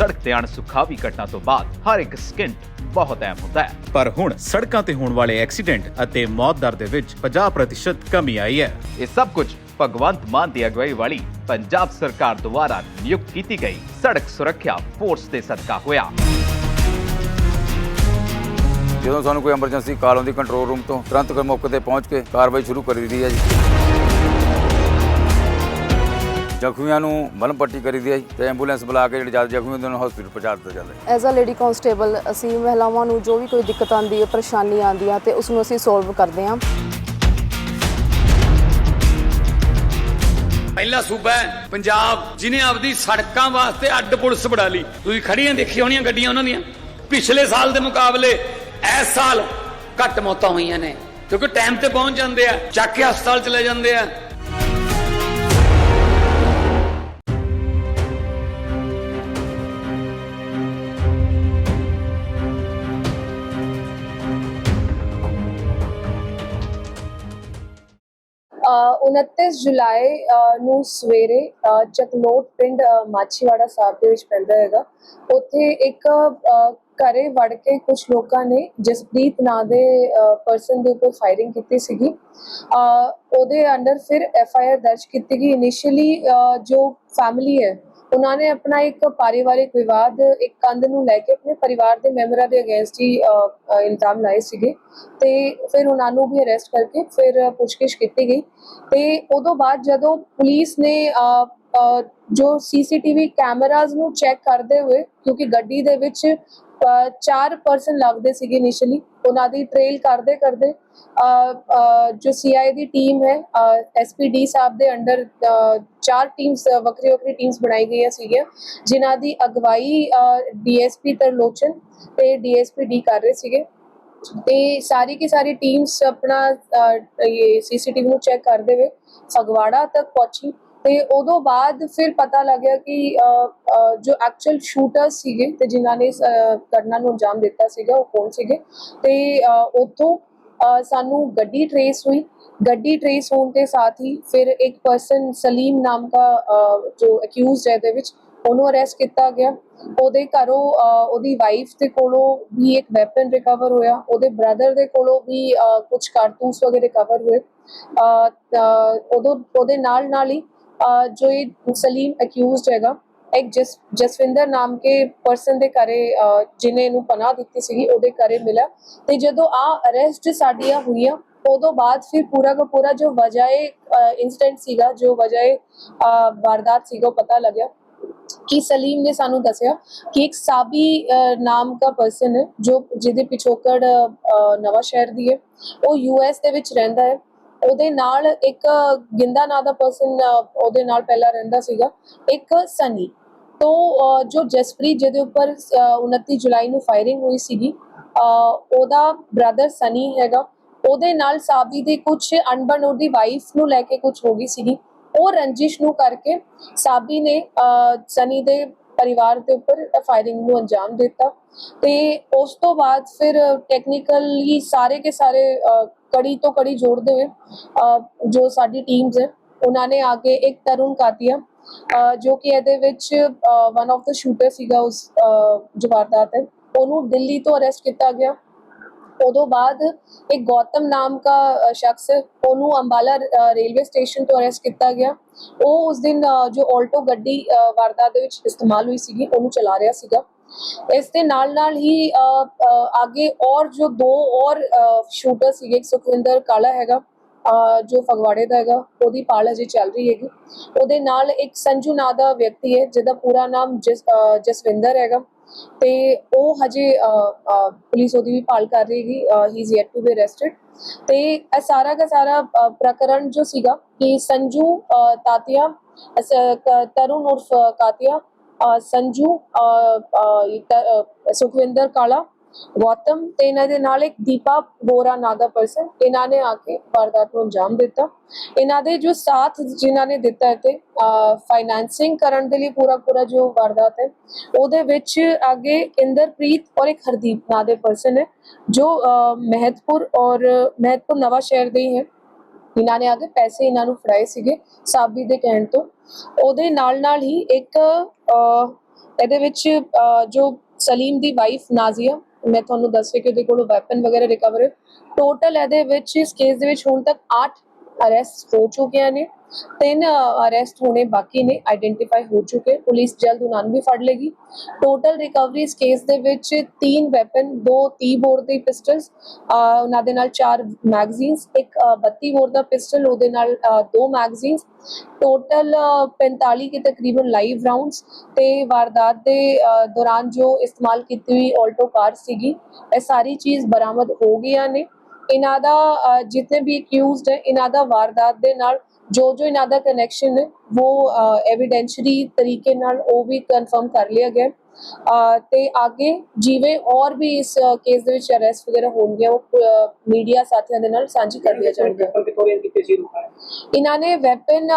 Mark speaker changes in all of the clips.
Speaker 1: ਸੜਕ ਤੇ ਅਣਸੁਖਾਵੀ ਘਟਨਾ ਤੋਂ ਬਾਅਦ ਹਰ ਇੱਕ ਸਕਿੰਟ ਬਹੁਤ ਅਹਿਮ ਹੁੰਦਾ ਹੈ। ਪਰ ਹੁਣ ਸੜਕਾਂ ਤੇ ਹੋਣ ਵਾਲੇ ਐਕਸੀਡੈਂਟ ਅਤੇ ਮੌਤ ਦਰ ਦੇ ਵਿੱਚ 50% ਕਮੀ ਆਈ ਹੈ। ਇਹ ਸਭ ਕੁਝ ਭਗਵੰਤ ਮਾਨ ਦੀ ਅਗਵਾਈ ਵਾਲੀ ਪੰਜਾਬ ਸਰਕਾਰ ਦੁਆਰਾ ਨਿਯੁਕਤ ਕੀਤੀ ਗਈ ਸੜਕ ਸੁਰੱਖਿਆ ਫੋਰਸ ਦੇ ਸਦਕਾ ਹੋਇਆ।
Speaker 2: ਜਦੋਂ ਸਾਨੂੰ ਕੋਈ ਐਮਰਜੈਂਸੀ ਕਾਲ ਆਉਂਦੀ ਕੰਟਰੋਲ ਰੂਮ ਤੋਂ ਤੁਰੰਤ ਕੋਈ ਮੌਕੇ ਤੇ ਪਹੁੰਚ ਕੇ ਕਾਰਵਾਈ ਸ਼ੁਰੂ ਕਰੀ ਦੀ ਹੈ ਜੀ। ਜ਼ਖਮੀਆਂ ਨੂੰ ਮਲਮ ਪੱਟੀ ਕਰੀਦੀ ਹੈ ਤੇ ਐਂਬੂਲੈਂਸ ਬੁਲਾ ਕੇ ਜਿਹੜੇ ਜ਼ਿਆਦਾ ਜ਼ਖਮੀ ਹੁੰਦੇ ਉਹਨਾਂ ਨੂੰ ਹਸਪੀਟਲ ਪਹੁੰਚਾ ਦਿੱਤਾ ਜਾਂਦਾ ਹੈ।
Speaker 3: ਐਜ਼ ਅ ਲੇਡੀ ਕਾਂਸਟੇਬਲ ਅਸੀਂ ਮਹਿਲਾਵਾਂ ਨੂੰ ਜੋ ਵੀ ਕੋਈ ਦਿੱਕਤ ਆਉਂਦੀ ਹੈ ਪਰੇਸ਼ਾਨੀ ਆਉਂਦੀ ਹੈ ਤੇ ਉਸ ਨੂੰ ਅਸੀਂ ਸੋਲਵ ਕਰਦੇ ਹਾਂ।
Speaker 4: ਪਹਿਲਾ ਸੂਬਾ ਹੈ ਪੰਜਾਬ ਜਿਨੇ ਆਪਦੀ ਸੜਕਾਂ ਵਾਸਤੇ ਅੱਡ ਪੁਲਿਸ ਬਣਾ ਲਈ। ਤੁਸੀਂ ਖੜੀਆਂ ਦੇਖੀ ਹੋਣੀਆਂ ਗੱਡੀਆਂ ਉਹਨਾਂ ਦੀਆਂ। ਪਿਛਲੇ ਸਾਲ ਦੇ ਮੁਕਾਬਲੇ ਇਸ ਸਾਲ ਘੱਟ ਮੌਤਾਂ ਹੋਈਆਂ ਨੇ ਕਿਉਂਕਿ ਟਾਈਮ ਤੇ ਪਹੁੰਚ ਜਾਂਦੇ ਆ ਚੱਕ ਕੇ ਹਸਪਤਾਲ ਚਲੇ ਜਾਂਦੇ ਆ।
Speaker 3: 29 ਜੁਲਾਈ ਨੂੰ ਸਵੇਰੇ ਚਕਲੋਟ ਪਿੰਡ ਮਾਛੀਵਾੜਾ ਸਾਹਿਬ ਦੇ ਵਿੱਚ ਪੈਂਦਾ ਹੈਗਾ। ਉੱਥੇ ਇੱਕ ਘਰੇ ਵੜ ਕੇ ਕੁਝ ਲੋਕਾਂ ਨੇ ਜਸਪ੍ਰੀਤ ਨਾਂ ਦੇ ਪਰਸਨ ਦੇ ਉੱਪਰ ਫਾਇਰਿੰਗ ਕੀਤੀ ਸੀਗੀ। ਉਹਦੇ ਅੰਡਰ ਫਿਰ ਐਫ ਆਈ ਆਰ ਦਰਜ ਕੀਤੀ ਗਈ। ਇਨੀਸ਼ੀਅਲੀ ਜੋ ਫੈਮਿਲੀ ਹੈ ਉਹਨਾਂ ਨੇ ਆਪਣਾ ਇੱਕ ਪਾਰਿਵਾਰਿਕ ਵਿਵਾਦ ਇੱਕ ਕੰਧ ਨੂੰ ਲੈ ਕੇ ਆਪਣੇ ਪਰਿਵਾਰ ਦੇ ਮੈਂਬਰਾਂ ਦੇ ਅਗੇਂਸਟ ਹੀ ਇਲਜ਼ਾਮ ਲਾਏ ਸੀਗੇ। ਤੇ ਫਿਰ ਉਹਨਾਂ ਨੂੰ ਵੀ ਅਰੈਸਟ ਕਰਕੇ ਫਿਰ ਪੁੱਛਗਿੱਛ ਕੀਤੀ ਗਈ। ਤੇ ਉਦੋਂ ਬਾਅਦ ਜਦੋਂ ਪੁਲਿਸ ਨੇ ਅ, ਅ, ਜੋ ਸੀਸੀਟੀਵੀ ਕੈਮਰਾਜ਼ ਨੂੰ ਚੈੱਕ ਕਰਦੇ ਹੋਏ ਕਿਉਂਕਿ ਗੱਡੀ ਦੇ ਵਿੱਚ ਚਾਰ ਪਰਸਨ ਲੱਗਦੇ ਸੀਗੇ ਇਨੀਸ਼ੀਅਲੀ ਉਹਨਾਂ ਦੀ ਟ੍ਰੇਲ ਕਰਦੇ ਕਰਦੇ ਅ, ਅ, ਜੋ ਸੀਆਈ ਦੀ ਟੀਮ ਹੈ ਐਸਪੀਡੀ ਸਾਹਿਬ ਦੇ ਅੰਡਰ ਚਾਰ ਟੀਮਸ ਵੱਖਰੀ ਵੱਖਰੀ ਟੀਮਸ ਬਣਾਈ ਗਈਆਂ ਸੀਗੀਆਂ ਜਿਨ੍ਹਾਂ ਦੀ ਅਗਵਾਈ ਡੀਐਸਪੀ ਤਰਲੋਚਨ ਤੇ ਡੀਐਸਪੀ ਡੀ ਕਰ ਰਹੇ ਸੀਗੇ। ਤੇ ਸਾਰੀ ਕੀ ਸਾਰੀ ਟੀਮਸ ਆਪਣਾ ਅ, ਇਹ ਸੀਸੀਟੀਵੀ ਨੂੰ ਚੈੱਕ ਕਰਦੇ ਹੋਏ ਫਗਵਾੜਾ ਤੱਕ ਪਹੁੰਚੀ। ਤੇ ਉਦੋਂ ਬਾਅਦ ਫਿਰ ਪਤਾ ਲੱਗਿਆ ਕਿ ਜੋ ਐਕਚੁਅਲ ਸ਼ੂਟਰ ਸੀਗੇ ਤੇ ਜਿਨ੍ਹਾਂ ਨੇ ਇਸ, ਘਟਨਾ ਨੂੰ ਅੰਜਾਮ ਦਿੱਤਾ ਸੀਗਾ ਉਹ ਕੌਣ ਸੀਗੇ? ਤੇ ਅ, ਉੱਥੋਂ ਸਾਨੂੰ ਗੱਡੀ ਟਰੇਸ ਹੋਈ। ਗੱਡੀ ਟਰੇਸ ਹੋਣ ਦੇ ਸਾਥ ਹੀ ਫਿਰ ਇੱਕ ਪਰਸਨ ਸਲੀਮ ਨਾਮ ਦਾ ਅ, ਜੋ ਅਕਿਊਜ਼ਡ ਹੈ ਦੇ ਵਿੱਚ ਉਹਨੂੰ ਅਰੈਸਟ ਕੀਤਾ ਗਿਆ। ਉਹਦੇ ਘਰੋਂ ਉਹਦੀ ਵਾਈਫ ਦੇ ਕੋਲੋਂ ਵੀ ਇੱਕ ਵੈਪਨ ਰਿਕਵਰ ਹੋਇਆ। ਉਹਦੇ ਬ੍ਰਦਰ ਦੇ ਕੋਲੋਂ ਵੀ ਕੁਝ ਕਾਰਤੂਸ ਵਗੈਰੇ ਰਿਕਵਰ ਹੋਏ। ਉਦੋਂ ਉਹਦੇ ਨਾਲ ਨਾਲ ਹੀ ਅ, ਜੋ ਇਹ ਸਲੀਮ ਅਕਿਊਜ਼ਡ ਹੈਗਾ ਇੱਕ ਜਸ ਜਸਵਿੰਦਰ ਨਾਮ ਕੇ ਪਰਸਨ ਦੇ ਘਰੇ ਅ, ਜਿਹਨੇ ਇਹਨੂੰ ਪਨਾਹ ਦਿੱਤੀ ਸੀਗੀ ਉਹਦੇ ਘਰੇ ਮਿਲਿਆ। ਤੇ ਜਦੋਂ ਆ ਅਰੈਸਟ ਸਾਡੀਆਂ ਹੋਈਆਂ ਉਦੋਂ ਬਾਅਦ ਫਿਰ ਪੂਰਾ ਦਾ ਪੂਰਾ ਜੋ ਵਜਾਏ ਇਨਸੀਡੈਂਟ ਸੀਗਾ ਜੋ ਵਜਾਏ ਵਾਰਦਾਤ ਸੀਗਾ ਉਹ ਪਤਾ ਲੱਗਿਆ। ਕਿ ਸਲੀਮ ਨੇ ਸਾਨੂੰ ਦੱਸਿਆ ਕਿ ਇੱਕ ਸਾਬੀ ਨਾਮ ਦਾ ਪਰਸਨ ਹੈ ਜੋ ਜਿਹਦੇ ਪਿਛੋਕੜ ਅ, ਨਵਾਂ ਸ਼ਹਿਰ ਦੀ ਹੈ ਉਹ ਯੂਐਸ ਦੇ ਵਿੱਚ ਰਹਿੰਦਾ ਹੈ। ਉਹਦੇ ਨਾਲ ਇੱਕ ਗਿੰਦਾ ਨਾਂ ਦਾ ਪਰਸਨ ਉਹਦੇ ਨਾਲ ਪਹਿਲਾਂ ਰਹਿੰਦਾ ਸੀਗਾ ਇੱਕ ਸਨੀ। ਤੋਂ ਜੋ ਜਸਪ੍ਰੀਤ ਜਿਹਦੇ ਉੱਪਰ ਅ, 29 ਜੁਲਾਈ ਨੂੰ ਫਾਇਰਿੰਗ ਹੋਈ ਸੀਗੀ ਉਹਦਾ ਬ੍ਰਦਰ ਸਨੀ ਹੈਗਾ। ਉਹਦੇ ਨਾਲ ਸਾਬੀ ਦੇ ਕੁਝ ਅਣਬਣ ਉਹਦੀ ਵਾਈਫ ਨੂੰ ਲੈ ਕੇ ਕੁਝ ਹੋ ਗਈ ਸੀਗੀ। ਉਹ ਰੰਜਿਸ਼ ਨੂੰ ਕਰਕੇ ਸਾਬੀ ਨੇ ਸਨੀ ਦੇ ਪਰਿਵਾਰ ਦੇ ਉੱਪਰ ਫਾਇਰਿੰਗ ਨੂੰ ਅੰਜਾਮ ਦਿੱਤਾ ਤੇ ਉਸ ਤੋਂ ਬਾਅਦ ਫਿਰ ਟੈਕਨੀਕਲੀ ਸਾਰੇ ਕੇ ਸਾਰੇ ਕੜੀ ਤੋਂ ਕੜੀ ਜੋੜਦੇ ਹੋਏ ਜੋ ਸਾਡੀ ਟੀਮਸ ਹੈ, ਉਹਨਾਂ ਨੇ ਆ ਕੇ ਇੱਕ ਤਰੁਣ ਕਾਤੀਆ ਜੋ ਕਿ ਇਹਦੇ ਵਿੱਚ ਵਨ ਆਫ ਦਾ ਸ਼ੂਟਰ ਸੀਗਾ ਉਸ ਜਵਾਰਦਾਤ ਹੈ, ਉਹਨੂੰ ਦਿੱਲੀ ਤੋਂ ਅਰੈਸਟ ਕੀਤਾ ਗਿਆ। ਉਦੋਂ ਬਾਅਦ ਇੱਕ ਗੌਤਮ ਨਾਮ ਦਾ ਸ਼ਖਸ ਉਹਨੂੰ ਅੰਬਾਲਾ ਰੇਲਵੇ ਸਟੇਸ਼ਨ ਤੋਂ ਅਰੈਸਟ ਕੀਤਾ ਗਿਆ। ਉਹ ਉਸ ਦਿਨ ਜੋ ਆਲਟੋ ਗੱਡੀ ਵਾਰਦਾਤ ਦੇ ਵਿੱਚ ਇਸਤੇਮਾਲ ਹੋਈ ਸੀਗੀ, ਉਹਨੂੰ ਚਲਾ ਰਿਹਾ ਸੀਗਾ। ਇਸ ਦੇ ਨਾਲ ਨਾਲ ਹੀ ਅੱਗੇ ਔਰ ਜੋ ਦੋ ਔਰ ਸ਼ੂਟਰ ਸੀਗੇ, ਇੱਕ ਸੁਖਵਿੰਦਰ ਕਾਲਾ ਹੈਗਾ ਜੋ ਫਗਵਾੜੇ ਦਾ ਹੈਗਾ, ਉਹਦੀ ਪਾਲ ਹਜੇ ਚੱਲ ਰਹੀ ਹੈਗੀ। ਉਹਦੇ ਨਾਲ ਇੱਕ ਸੰਜੂ ਨਾਂ ਦਾ ਵਿਅਕਤੀ ਹੈ, ਜਿਹਦਾ ਪੂਰਾ ਨਾਮ ਜਸ- ਜਸਵਿੰਦਰ ਹੈਗਾ। ਤੇ ਉਹ ਹਜੇ ਪੁਲਿਸ ਉਹਦੀ ਵੀ ਭਾਲ ਕਰ ਰਹੀ ਹੈਗੀ he is yet to be arrested ਤੇ ਇਹ ਸਾਰਾ ਦਾ ਸਾਰਾ ਅ, ਪ੍ਰਕਰਨ ਜੋ ਸੀਗਾ ਕਿ ਸੰਜੂ ਤਾਤਿਆ ਤਰੁਣ ਉਰਫ ਕਾਤੀਆ ਸੰਜੂ ਸੁਖਵਿੰਦਰ ਕਾਲਾ ਗੌਤਮ ਤੇ ਇਹਨਾਂ ਦੇ ਨਾਲ ਇੱਕ ਦੀਪਾ ਬੋਰਾ ਨਾਂ ਦਾ ਪਰਸਨ ਇਹਨਾਂ ਨੇ ਆ ਕੇ ਵਾਰਦਾਤ ਨੂੰ ਅੰਜਾਮ ਦਿੱਤਾ। ਇਹਨਾਂ ਦੇ ਜੋ ਸਾਥ ਜਿਨ੍ਹਾਂ ਨੇ ਦਿੱਤਾ ਤੇ ਫਾਈਨੈਂਸਿੰਗ ਕਰਨ ਦੇ ਲਈ ਪੂਰਾ ਪੂਰਾ ਜੋ ਵਾਰਦਾਤ ਹੈ, ਉਹਦੇ ਵਿੱਚ ਅੱਗੇ ਇੰਦਰਪ੍ਰੀਤ ਔਰ ਇੱਕ ਹਰਦੀਪ ਨਾਂ ਦੇ ਪਰਸਨ ਹੈ ਜੋ ਮਹਿਤਪੁਰ ਔਰ ਮਹਿਤਪੁਰ ਨਵਾਂ ਸ਼ਹਿਰ ਦੇ ਹੀ ਹੈ। ਇਹਨਾਂ ਨੇ ਆਗੇ ਪੈਸੇ ਇਹਨਾਂ ਨੂੰ ਫੜਾਏ ਸੀਗੇ ਸਾਬੀ ਦੇ ਕਹਿਣ ਤੋਂ। ਉਹਦੇ ਨਾਲ ਨਾਲ ਹੀ ਇੱਕ ਇਹਦੇ ਵਿੱਚ ਜੋ ਸਲੀਮ ਦੀ ਵਾਈਫ ਨਾਜ਼ੀਆ ਮੈਂ ਤੁਹਾਨੂੰ ਦੱਸਿਆ ਕਿ ਉਹਦੇ ਕੋਲੋਂ ਵੈਪਨ ਵਗੈਰਾ ਰਿਕਵਰ ਟੋਟਲ ਇਹਦੇ ਵਿੱਚ ਇਸ ਕੇਸ ਦੇ ਵਿੱਚ ਹੁਣ ਤੱਕ 8 ਅਰੈਸਟ ਹੋ ਚੁੱਕੇ ਨੇ। ਤਿੰਨ ਅਰੈਸਟ ਹੋਣੇ ਬਾਕੀ ਨੇ ਆਈਡੈਂਟੀਫਾਈ ਹੋ ਚੁੱਕੇ ਪੁਲਿਸ ਜਲਦ ਉਹਨਾਂ ਨੂੰ ਵੀ ਫੜ ਲੇਗੀ। ਟੋਟਲ ਰਿਕਵਰੀ ਇਸ ਕੇਸ ਦੇ ਵਿੱਚ ਤਿੰਨ ਵੈਪਨ ਦੋ 30 ਬੋਰ ਦੇ ਪਿਸਟਲਸ ਉਹਨਾਂ ਦੇ ਨਾਲ ਚਾਰ ਮੈਗਜ਼ੀਨਸ ਇੱਕ 32 ਬੋਰ ਦਾ ਪਿਸਟਲ ਉਹਦੇ ਨਾਲ ਦੋ ਮੈਗਜ਼ੀਨਸ ਟੋਟਲ 45 ਕੇ ਤਕਰੀਬਨ ਲਾਈਵ ਰਾਉਂਡਸ ਤੇ ਵਾਰਦਾਤ ਦੇ ਦੌਰਾਨ ਜੋ ਇਸਤੇਮਾਲ ਕੀਤੀ ਹੋਈ ਆਲਟੋ ਕਾਰ ਸੀਗੀ ਇਹ ਸਾਰੀ ਚੀਜ਼ ਬਰਾਮਦ ਹੋ ਗਈਆਂ ਨੇ। ਇਹਨਾਂ ਦਾ ਅਹ, ਵੀ ਅਕਿਊਜ਼ਡ ਹੈ ਇਹਨਾਂ ਦਾ ਵਾਰਦਾਤ ਦੇ ਨਾਲ ਜੋ ਜੋ ਇਹਨਾਂ ਦਾ ਕਨੈਕਸ਼ਨ ਹੈ ਉਹ ਐਵੀਡੈਂਸ਼ਰੀ ਤਰੀਕੇ ਨਾਲ ਉਹ ਵੀ ਕਨਫਰਮ ਕਰ ਲਿਆ ਗਿਆ ਤੇ ਅੱਗੇ ਜਿਵੇਂ ਔਰ ਵੀ ਇਸ ਕੇਸ ਦੇ ਵਿੱਚ ਅਰੈਸਟ ਵਗੈਰਾ ਹੋਣਗੀਆਂ ਉਹ ਮੀਡੀਆ ਸਾਥੀਆਂ ਦੇ ਨਾਲ ਸਾਂਝੀ ਕਰ ਲਿਆ ਜਾਣਗੀਆਂ ਇਹਨਾਂ ਨੇ ਵੈਪਨ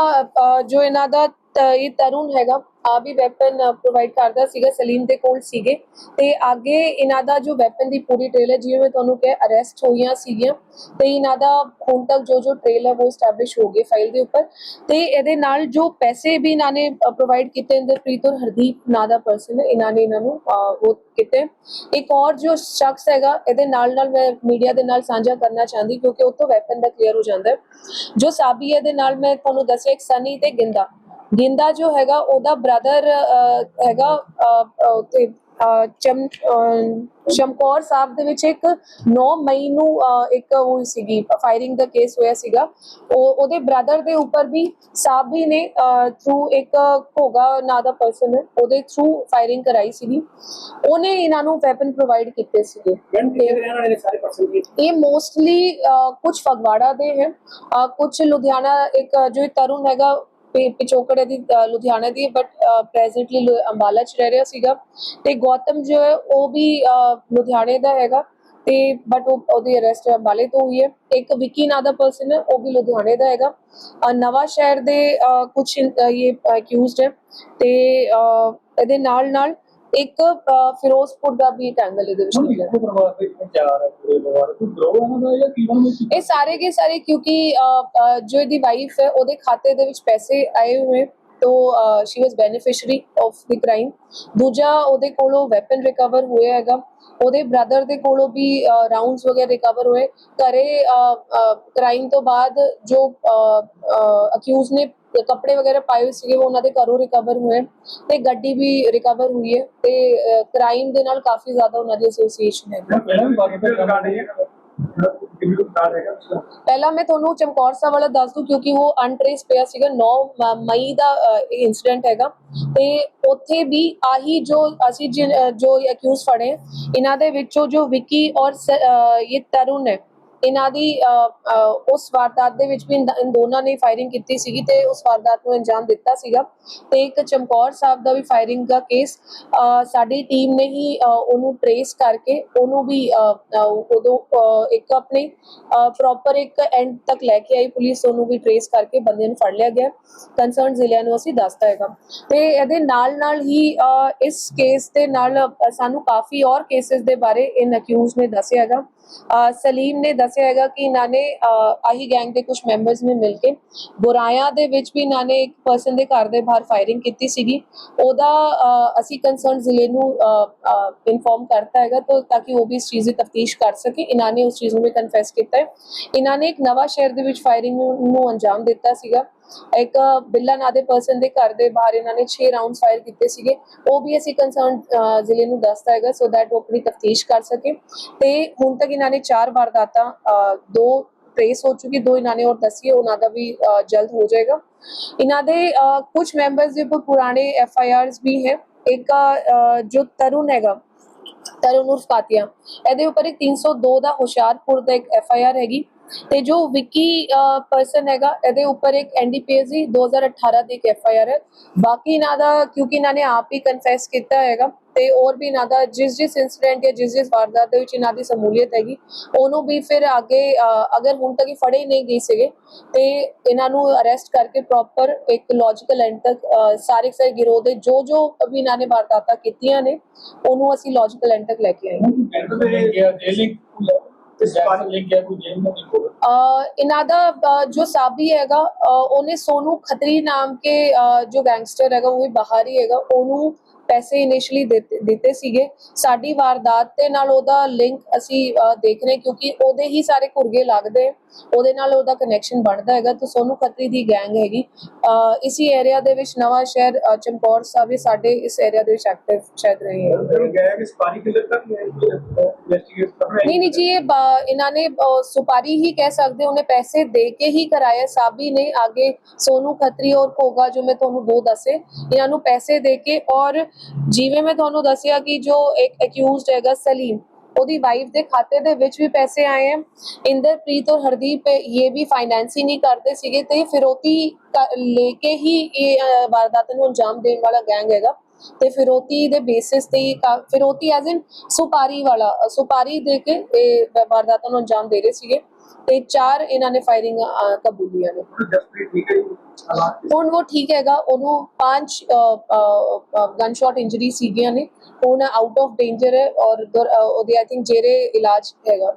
Speaker 3: ਜੋ ਇਹਨਾਂ ਦਾ ਇਹ ਤਰੁਣ ਹੈਗਾ। ਆ ਵੀ ਵੈਪਨ ਪ੍ਰੋਵਾਈਡ ਕਰਦਾ ਸੀਗਾ, ਸਲੀਮ ਦੇ ਕੋਲ ਸੀਗੇ। ਤੇ ਅੱਗੇ ਇਹਨਾਂ ਦਾ ਜੋ ਵੈਪਨ ਦੀ ਪੂਰੀ ਟ੍ਰੇਲ ਹੈ ਜਿਵੇਂ ਮੈਂ ਤੁਹਾਨੂੰ ਕਿਹਾ ਅਰੈਸਟ ਹੋਈਆਂ ਸੀਗੀਆਂ। ਤੇ ਇਹਨਾਂ ਦਾ ਹੁਣ ਤੱਕ ਜੋ ਜੋ ਟ੍ਰੇਲ ਹੈ ਉਹ ਸਟੈਬਲਿਸ਼ ਹੋ ਗਈ ਫਾਈਲ ਦੇ ਉੱਪਰ। ਤੇ ਇਹਦੇ ਨਾਲ ਜੋ ਪੈਸੇ ਵੀ ਇਹਨਾਂ ਨੇ ਪ੍ਰੋਵਾਈਡ ਕੀਤੇ ਇੰਦਰਪ੍ਰੀਤ ਔਰ ਹਰਦੀਪ ਨਾਂ ਦਾ ਪਰਸਨ ਹੈ ਇਹਨਾਂ ਨੇ ਇਹਨਾਂ ਨੂੰ ਉਹ ਕੀਤੇ। ਇੱਕ ਔਰ ਜੋ ਸ਼ਖਸ ਹੈਗਾ, ਇਹਦੇ ਨਾਲ ਨਾਲ ਮੈਂ ਮੀਡੀਆ ਦੇ ਨਾਲ ਸਾਂਝਾ ਕਰਨਾ ਚਾਹੁੰਦੀ, ਕਿਉਂਕਿ ਉਹ ਤੋਂ ਵੈਪਨ ਦਾ ਕਲੀਅਰ ਹੋ ਜਾਂਦਾ। ਹੈ ਜੋ ਸਾਬੀ ਹੈ ਨਾਲ ਮੈਂ ਤੁਹਾਨੂੰ ਦੱਸਿਆ, ਇੱਕ ਸਨੀ ਤੇ ਗਿੰਦਾ। ਗਿੰਦਾ ਜੋ ਹੈਗਾ ਉਹਦਾ ਬ੍ਰਦਰ ਹੈਗਾ ਅਹ, ਚਮ ਚਮਕੌਰ ਸਾਹਿਬ ਦੇ ਵਿੱਚ ਇੱਕ 9 ਮਈ ਨੂੰ ਇੱਕ ਉਹ ਸੀਗੀ ਫਾਇਰਿੰਗ ਦਾ ਕੇਸ ਹੋਇਆ ਸੀਗਾ। ਉਹ ਉਹਦੇ ਬ੍ਰਦਰ ਦੇ ਉੱਪਰ ਵੀ ਸਾਬੀ ਨੇ ਥਰੂ ਇੱਕ ਘੋਗਾ ਨਾਂ ਦਾ ਪਰਸਨ ਹੈ ਉਹਦੇ ਥਰੂ ਫਾਇਰਿੰਗ ਕਰਾਈ ਸੀਗੀ। ਉਹਨੇ ਇਹਨਾਂ ਨੂੰ ਵੈਪਨ ਪ੍ਰੋਵਾਈਡ ਕੀਤੇ ਸੀਗੇ। ਇਹ ਮੋਸਟਲੀ ਕੁਝ ਫਗਵਾੜਾ ਦੇ ਹੈ। ਕੁਝ ਲੁਧਿਆਣਾ ਇੱਕ ਜੋ ਤਰੁਣ ਹੈਗਾ ਪਿ- ਪਿਛੋਕੜੇ ਦੀ ਅ, ਲੁਧਿਆਣਾ ਦੀ ਬਟ ਪ੍ਰੈਜ਼ੈਂਟਲੀ ਅੰਬਾਲਾ ਚ ਰਹਿ ਰਿਹਾ ਸੀਗਾ। ਤੇ ਗੌਤਮ ਜੋ ਹੈ ਉਹ ਵੀ ਲੁਧਿਆਣੇ ਦਾ ਹੈਗਾ। ਤੇ ਬਟ ਉਹ ਉਹਦੀ ਅਰੈਸਟ ਅੰਬਾਲੇ ਤੋਂ ਹੋਈ ਹੈ। ਇੱਕ ਵਿੱਕੀ ਨਾਂ ਦਾ ਪਰਸਨ ਹੈ ਉਹ ਵੀ ਲੁਧਿਆਣੇ ਦਾ ਹੈਗਾ। ਨਵਾਂ ਸ਼ਹਿਰ ਦੇ ਕੁਝ ਇਹ ਅਕਿਊਜ਼ਡ ਹੈ। ਤੇ ਇਹਦੇ ਨਾਲ ਨਾਲ ਇੱਕ ਫਿਰੋਜ਼ਪੁਰ ਦਾ ਵੀ ਟੈਂਗਲ ਇਹਦੇ ਵਿੱਚ ਨਿਕਲਿਆ ਇਹ ਸਾਰੇ ਕੇ ਸਾਰੇ ਕਿਉਂਕਿ ਜੋ ਇਹਦੀ ਵਾਈਫ ਹੈ ਉਹਦੇ ਖਾਤੇ ਦੇ ਵਿੱਚ ਪੈਸੇ ਆਏ ਹੋਏ ਤੋ she was beneficiary of the crime ਦੂਜਾ ਉਹਦੇ ਕੋਲੋਂ ਵੈਪਨ ਰਿਕਵਰ ਹੋਇਆ ਹੈਗਾ। ਉਹਦੇ ਬ੍ਰਦਰ ਦੇ ਕੋਲੋਂ ਵੀ ਰਾਉਂਡਸ ਵਗੈਰਾ ਰਿਕਵਰ ਹੋਏ। ਘਰੇ ਕ੍ਰਾਈਮ ਤੋਂ ਬਾਅਦ ਜੋ ਅਕਿਊਜ਼ ਨੇ ਕੱਪੜੇ ਵਗੈਰਾ ਪਾਏ ਹੋਏ ਸੀਗੇ ਉਹ ਉਹਨਾਂ ਦੇ ਘਰੋਂ ਰਿਕਵਰ ਹੋਏ। ਤੇ ਗੱਡੀ ਵੀ ਰਿਕਵਰ ਹੋਈ ਹੈ ਤੇ ਕ੍ਰਾਈਮ ਦੇ ਨਾਲ ਕਾਫੀ ਜ਼ਿਆਦਾ ਉਹਨਾਂ ਦੀ ਐਸੋਸੀਏਸ਼ਨ ਹੈ। ਪਹਿਲਾਂ ਮੈਂ ਤੁਹਾਨੂੰ ਚਮਕੌਰ ਸਾਹਿਬ ਵਾਲਾ ਦੱਸ ਦੂੰ ਕਿਉਂਕਿ ਉਹ ਅਨਟ੍ਰੇਸ ਪਿਆ ਸੀਗਾ 9 ਮ- ਮਈ ਦਾ ਇਨਸੀਡੈਂਟ ਹੈਗਾ। ਤੇ ਉੱਥੇ ਵੀ ਆਹੀ ਜੋ ਅਸੀਂ ਜੋ ਅਕਿਊਜ਼ ਫੜੇ ਇਹਨਾਂ ਦੇ ਵਿੱਚੋਂ ਜੋ ਵਿੱਕੀ ਔਰ ਇਹ ਤਰੁਣ ਹੈ ਇਹਨਾਂ ਦੀ ਉਸ ਵਾਰਦਾਤ ਦੇ ਵਿੱਚ ਵੀ ਇਨ ਦੋਨਾਂ ਨੇ ਫਾਇਰਿੰਗ ਕੀਤੀ ਸੀਗੀ ਤੇ ਉਸ ਵਾਰਦਾਤ ਨੂੰ ਅੰਜਾਮ ਦਿੱਤਾ ਸੀਗਾ। ਤੇ ਇੱਕ ਚਮਕੌਰ ਸਾਹਿਬ ਦਾ ਵੀ ਫਾਇਰਿੰਗ ਦਾ ਕੇਸ ਸਾਡੀ ਟੀਮ ਨੇ ਹੀ ਉਹਨੂੰ ਟਰੇਸ ਕਰਕੇ ਉਹਨੂੰ ਵੀ ਉਦੋਂ ਇੱਕ ਆਪਣੇ ਪ੍ਰੋਪਰ ਇੱਕ ਐਂਡ ਤੱਕ ਲੈ ਕੇ ਆਈ ਪੁਲਿਸ, ਉਹਨੂੰ ਵੀ ਟਰੇਸ ਕਰਕੇ ਬੰਦੇ ਨੂੰ ਫੜ ਲਿਆ ਗਿਆ। ਕੰਸਰਨ ਜ਼ਿਲ੍ਹਿਆਂ ਨੂੰ ਅਸੀਂ ਦੱਸਦਾ ਹੈਗਾ। ਤੇ ਇਹਦੇ ਨਾਲ ਨਾਲ ਹੀ ਇਸ ਕੇਸ ਦੇ ਨਾਲ ਸਾਨੂੰ ਕਾਫੀ ਔਰ ਕੇਸਿਸ ਦੇ ਬਾਰੇ ਇਨ ਅਕਿਊਜ਼ ਨੇ ਦੱਸਿਆ ਹੈਗਾ। ਸਲੀਮ ਨੇ ਦੱਸਿਆ ਹੈਗਾ ਕਿ ਇਹਨਾਂ ਨੇ ਆਹੀ ਗੈਂਗ ਦੇ ਕੁਝ ਮੈਂਬਰਸ ਨੇ ਮਿਲ ਕੇ ਬੁਰਾਇਆ ਦੇ ਵਿੱਚ ਵੀ ਇਹਨਾਂ ਨੇ ਇੱਕ ਪਰਸਨ ਦੇ ਘਰ ਦੇ ਬਾਹਰ ਫਾਇਰਿੰਗ ਕੀਤੀ ਸੀਗੀ। ਉਹਦਾ ਅਸੀਂ ਕੰਸਰਨ ਜ਼ਿਲ੍ਹੇ ਨੂੰ ਇਨਫੋਰਮ ਕਰਤਾ ਹੈਗਾ ਤਾਂ ਤਾਂ ਕਿ ਉਹ ਵੀ ਇਸ ਚੀਜ਼ ਦੀ ਤਫਤੀਸ਼ ਕਰ ਸਕੇ। ਇਹਨਾਂ ਨੇ ਉਸ ਚੀਜ਼ ਨੂੰ ਵੀ ਕਨਫੈਸ ਕੀਤਾ ਹੈ। ਇਹਨਾਂ ਨੇ ਇੱਕ ਨਵਾਂ ਸ਼ਹਿਰ ਦੇ ਵਿੱਚ ਫਾਇਰਿੰਗ ਨੂੰ ਅੰਜਾਮ ਦਿੱਤਾ ਸੀਗਾ। ਇੱਕ ਬਿੱਲਾ ਨਾਂ ਦੇ ਪਰਸਨ ਦੇ ਘਰ ਦੇ ਬਾਹਰ ਇਹਨਾਂ ਨੇ 6 ਰਾਉਂਡਸ ਫਾਇਰ ਕੀਤੇ ਸੀਗੇ। ਉਹ ਵੀ ਅਸੀਂ ਕੰਸਰਨ ਜ਼ਿਲ੍ਹੇ ਨੂੰ ਦੱਸਤਾ ਹੈਗਾ ਸੋ ਦੈਟ ਉਹ ਆਪਣੀ ਤਫਤੀਸ਼ ਕਰ ਸਕੇ। ਤੇ ਹੁਣ ਤੱਕ ਇਹਨਾਂ ਨੇ ਚਾਰ ਵਾਰਦਾਤਾਂ ਦੋ ਟ੍ਰੇਸ ਹੋ ਚੁੱਕੀ, ਦੋ ਇਹਨਾਂ ਨੇ ਹੋਰ ਦੱਸੀ ਉਹਨਾਂ ਦਾ ਵੀ ਜਲਦ ਹੋ ਜਾਏਗਾ। ਇਹਨਾਂ ਦੇ ਕੁਝ ਮੈਂਬਰਸ ਦੇ ਪੁਰਾਣੇ ਐਫ ਆਈ ਆਰਸ ਵੀ ਹੈ। ਇੱਕ ਜੋ ਤਰੁਣ ਹੈਗਾ, ਤਰੁਣ ਉਰਫ ਕਾਤਿਆ, ਇਹਦੇ ਉੱਪਰ ਇੱਕ 302 ਦਾ ਹੁਸ਼ਿਆਰਪੁਰ ਦਾ ਇੱਕ ਐਫ ਆਈ ਆਰ ਹੈਗੀ। ਤੇ ਜੋ ਵਿੱਕੀ ਪਰਸਨ ਹੈਗਾ, ਇਹਦੇ ਉੱਪਰ ਇੱਕ ਐਨਡੀਪੀਐਸ ਦੀ 2018 ਦੀ ਇੱਕ ਐਫ ਹੈ। ਬਾਕੀ ਇਹਨਾਂ ਦਾ, ਕਿਉਂਕਿ ਇਹਨਾਂ ਨੇ ਆਪ ਹੀ ਕਨਫੈਸ ਕੀਤਾ ਹੈਗਾ, ਤੇ ਹੋਰ ਵੀ ਇਹਨਾਂ ਦਾ, ਜਿਸ ਜਿਸ ਇਨਸੀਡੈਂਟ ਜਾਂ ਜਿਸ ਜਿਸ ਵਾਰਦਾਤ ਦੇ ਵਿੱਚ ਇਹਨਾਂ ਦੀ ਸਮੂਲੀਅਤ ਹੈਗੀ, ਉਹਨੂੰ ਵੀ ਫਿਰ ਅੱਗੇ ਅਗਰ ਹੁਣ ਤੱਕ ਇਹ ਫੜੇ ਹੀ ਨਹੀਂ ਗਏ ਸੀਗੇ, ਤੇ ਇਹਨਾਂ ਨੂੰ ਅਰੈਸਟ ਕਰਕੇ ਪ੍ਰੋਪਰ ਇੱਕ ਲੌਜੀਕਲ ਐਂਡ ਤੱਕ ਸਾਰੇ ਸਾਰੇ ਗਿਰੋਹ ਦੇ ਜੋ ਜੋ ਵੀ ਇਹਨਾਂ ਨੇ ਵਾਰਦਾਤਾਂ ਕੀਤੀਆਂ ਨੇ, ਉਹਨੂੰ ਅਸੀਂ ਲੌਜੀਕਲ ਐਂਡ ਤੱਕ ਲੈ ਕੇ ਆਏ ਹਾਂ। ਇਹਨਾਂ ਦਾ ਜੋ ਸਾਬੀ ਹੈਗਾ ਉਹਨੇ ਸੋਨੂ ਖਤਰੀ ਨਾਮ ਕੇ ਜੋ ਗੈਂਗਸਟਰ ਹੈਗਾ ਉਹ ਵੀ ਬਾਹਰ ਹੀ ਹੈਗਾ ਉਹਨੂੰ ਪੈਸੇ ਇਨੀਸ਼ੀਅਲੀ ਦਿੱਤੇ ਸੀਗੇ। ਸਾਡੀ ਵਾਰਦਾਤ ਦੇ ਨਾਲ ਉਹਦਾ ਲਿੰਕ ਅਸੀਂ ਦੇਖ ਰਹੇ ਕਿਉਂਕਿ ਉਹਦੇ ਹੀ ਸਾਰੇ ਕੁਰਗੇ ਲੱਗਦੇ। ਉਹਦੇ ਨਾਲ ਉਹਦਾ ਕਨੈਕਸ਼ਨ ਬਣਦਾ ਹੈਗਾ। ਤਾਂ ਸੋਨੂ ਖੱਤਰੀ ਦੀ ਗੈਂਗ ਹੈਗੀ। ਇਸੀ ਏਰੀਆ ਦੇ ਵਿੱਚ ਨਵਾਂ ਸ਼ਹਿਰ ਚਮਕੌਰ ਸਾਹਿਬ ਵੀ ਸਾਡੇ ਇਸ ਏਰੀਆ ਦੇ ਵਿੱਚ ਐਕਟਿਵ ਸ਼ਾਇਦ ਰਹੇ ਹੈ
Speaker 5: ਜਦੋਂ ਗਏ ਕਿ ਸਪਾਰੀ ਕਿਲਰ ਤੱਕ ਇਨਵੈਸਟੀਗੇਟ ਕਰ ਰਹੇ
Speaker 3: ਨਹੀਂ ਨਹੀਂ ਜੀ ਇਹਨਾਂ ਨੇ ਸੁਪਾਰੀ ਹੀ ਕਹਿ ਸਕਦੇ ਉਹਨੇ ਪੈਸੇ ਦੇ ਕੇ ਹੀ ਕਰਾਇਆ ਸਾਬੀ ਨੇ ਆਗੇ ਸੋਨੂ ਖੱਤਰੀ ਔਰ ਕੋਗਾ ਜੋ ਮੈਂ ਤੁਹਾਨੂੰ ਦੋ ਦੱਸੇ ਇਹਨਾਂ ਨੂੰ ਪੈਸੇ ਦੇ ਕੇ ਔਰ ਜਿਵੇਂ ਮੈਂ ਤੁਹਾਨੂੰ ਦੱਸਿਆ ਕਿ ਜੋ ਇੱਕ ਅਕਿਊਜ਼ਡ ਹੈਗਾ ਸਲੀਮ, ਉਹਦੀ ਵਾਈਫ ਦੇ ਖਾਤੇ ਦੇ ਵਿੱਚ ਵੀ ਪੈਸੇ ਆਏ ਹੈ ਇੰਦਰਪ੍ਰੀਤ ਔਰ ਹਰਦੀਪ ਇਹ ਵੀ ਫਾਈਨੈਂਸਿੰਗ ਹੀ ਕਰਦੇ ਸੀਗੇ ਤੇ ਫਿਰੋਤੀ ਲੈ ਕੇ ਹੀ ਇਹ ਵਾਰਦਾਤ ਨੂੰ ਅੰਜਾਮ ਦੇਣ ਵਾਲਾ ਗੈਂਗ ਹੈਗਾ। ਤੇ ਫਿਰੋਤੀ ਦੇ ਬੇਸਿਸ ਤੇ ਹੀ ਫਿਰੋਤੀ ਐਜ਼ ਇਨ ਸੁਪਾਰੀ ਵਾਲਾ ਸੁਪਾਰੀ ਦੇ ਕੇ ਇਹ ਵਾਰਦਾਤਾਂ ਨੂੰ ਅੰਜਾਮ ਦੇ ਰਹੇ ਸੀਗੇ। ਤੇ ਚਾਰ ਇਹਨਾਂ ਨੇ ਫਾਇਰਿੰਗ ਕਬੂਲੀਆਂ ਨੇ। ਹੁਣ ਉਹ ਠੀਕ ਹੈਗਾ ਉਹਨੂੰ ਪੰਜ ਗਨ ਸ਼ਾਟ ਇੰਜਰੀ ਸੀਗੀਆਂ ਨੇ। ਹੁਣ ਆਊਟ ਆਫ ਡੇਂਜਰ ਹੈ ਔਰ ਉਹਦੇ ਆਈ ਥਿੰਕ ਜੇਰੇ ਇਲਾਜ ਹੈਗਾ।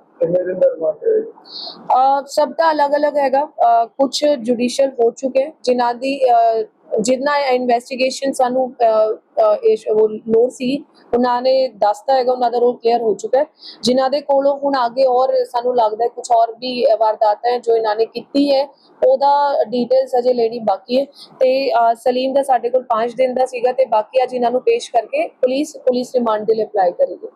Speaker 3: ਸਭ ਦਾ ਅਲੱਗ-ਅਲੱਗ ਹੈਗਾ। ਕੁਝ ਜੁਡੀਸ਼ੀਅਲ ਹੋ ਚੁੱਕੇ। ਜਿਨ੍ਹਾਂ ਦੀ ਜਿੰਨਾ ਇਨਵੈਸਟੀਗੇਸ਼ਨ ਸਾਨੂੰ ਉਹ ਲੋੜ ਸੀ, ਉਹਨਾਂ ਨੇ ਦੱਸਤਾ ਹੈਗਾ, ਉਹਨਾਂ ਦਾ ਰੋਲ ਕਲੀਅਰ ਹੋ ਚੁੱਕਾ ਹੈ। ਜਿਨ੍ਹਾਂ ਦੇ ਕੋਲੋਂ ਹੁਣ ਅੱਗੇ ਔਰ ਸਾਨੂੰ ਲੱਗਦਾ ਹੈ ਕੁਝ ਔਰ ਵੀ ਵਾਰਦਾਤਾਂ ਹੈ ਜੋ ਇਹਨਾਂ ਨੇ ਕੀਤੀ ਹੈ, ਉਹਦਾ ਡਿਟੇਲਸ ਅਜੇ ਲੈਣੀ ਬਾਕੀ ਹੈ। ਤੇ ਸਲੀਮ ਦਾ ਸਾਡੇ ਕੋਲ 5 ਦਿਨ ਦਾ ਸੀਗਾ ਤੇ ਬਾਕੀ ਅੱਜ ਇਹਨਾਂ ਨੂੰ ਪੇਸ਼ ਕਰਕੇ ਪੁਲਿਸ ਪੁਲਿਸ ਰਿਮਾਂਡ ਦੇ ਲਈ ਅਪਲਾਈ ਕਰੇਗੀ।